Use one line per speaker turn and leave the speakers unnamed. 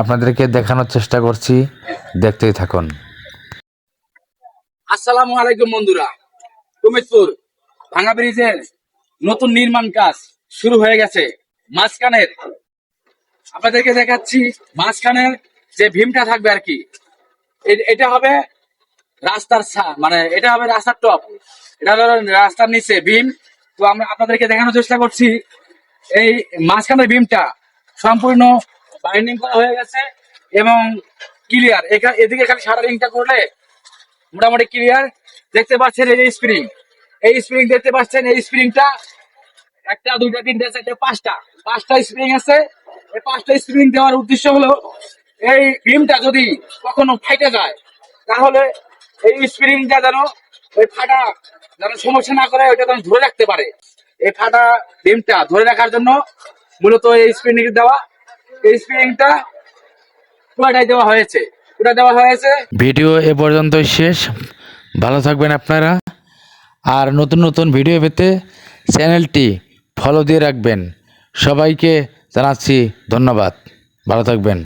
আপনাদেরকে দেখানোর চেষ্টা করছি। দেখতেই থাকুন।
আসসালামু আলাইকুম বন্ধুরা। কুমিরপুর ভাঙা ব্রিজের নতুন নির্মাণ কাজ শুরু হয়ে গেছে। মাঝখানের আপনাদেরকে দেখাচ্ছি মাঝখানের যে ভীমটা থাকবে আর কি। এটা হবে রাস্তার মানে এটা হবে রাস্তার টপ। এটা হলো রাস্তার নিচে ভীম। তো আমরা আপনাদেরকে দেখানোর চেষ্টা করছি এই মাঝখানের ভীমটা সম্পূর্ণ বাইন্ডিং করা হয়ে গেছে এবং ক্লিয়ার এখানে এদিকে খালি শাটারিংটা করলে মোটামুটি ক্লিয়ার দেখতে পাচ্ছেন এই স্প্রিং এই স্প্রিং দেখতে পাচ্ছেন, এই স্প্রিংটা একটা, দুইটা, তিনটা, চারটা, পাঁচটা। পাঁচটা স্প্রিং আছে। এই পাঁচটা স্প্রিং দেওয়ার উদ্দেশ্য হলো এই বিমটা যদি কখনো ফাইটে যায়, তাহলে এই স্প্রিংটা যেন ওই ফাটা যেন সমস্যা না করে, ওইটা যেন ধরে রাখতে পারে। এই ফাটা বিমটা ধরে রাখার জন্য মূলত এই স্প্রিং দেওয়া স্প্রিংটা পুরাটাই দেওয়া হয়েছে। পুরা দেওয়া হয়েছে।
ভিডিও এ পর্যন্তই শেষ। ভালো থাকবেন আপনারা। আর নতুন নতুন ভিডিও পেতে চ্যানেলটি ফলো দিয়ে রাখবেন। সবাইকে জানাচ্ছি ধন্যবাদ। ভালো থাকবেন।